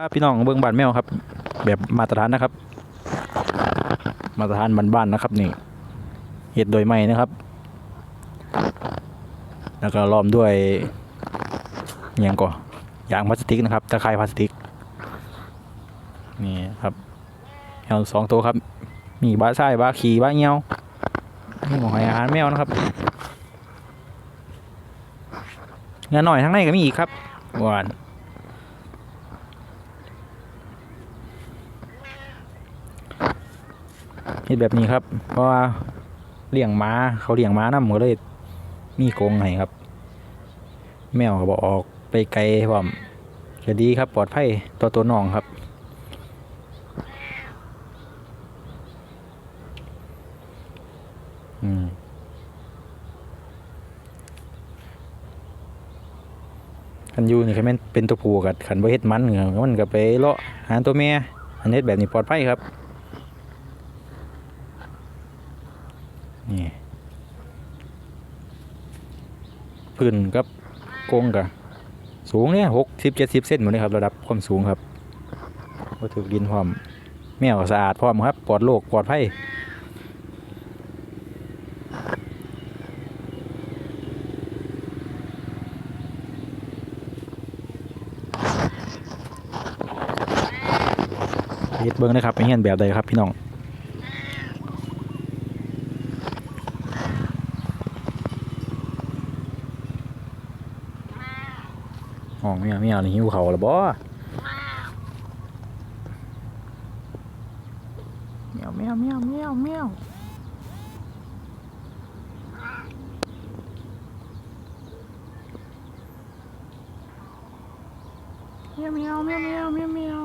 ครับพี่น้องเบิ้องบานแมวครับ แบบมาตรฐานนะครับ มาตรฐานบ้านๆนะครับ นี่เห็ดโดยไม้นะครับ แล้วก็ล้อมด้วยอิหยังก่อยางพลาสติกนะครับตะไคร่พลาสติกนี่ครับแมวสองตัวครับ มีบ้าไส้บ้าขี่บ้าเงี้ยวนี่ของอาหารแมวนะครับเงินหน่อยทั้งในก็มีอีกครับหวาน เฮ็ดแบบนี้ครับ เพราะว่าเลี้ยงม้าเขาเลี้ยงม้านำก็เลยมีกรงให้ครับ แมวก็บอกออกไปไกลพร้อมก็ดีครับปลอดภัยต่อตัวน้องครับอืมคันยูนี่คันแม่นเป็นตัวผู้กับคันบ่เฮ็ดมันเหงมันก็ไปเลาะหาตัวแม่อันเฮ็ดแบบนี้ปลอดภัยครับ นี่พื้นกับกงกะสูงเนี่ยหกสิบเจ็ดสิบเซนหมดเลยครับ ระดับความสูงครับวัตถุดินพร้อม แมวสะอาดพร้อมครับ ปลอดโรคปลอดภัยเฮ็ดเบิ้งนะครับเป็นเฮียนแบบใดครับพี่น้อง ห้องเมียเมียนี่หิวเขาหรอบ่เมียวเมียวเมียวเมียวเมียวเมียวเมียวเมียวเมียวเมียว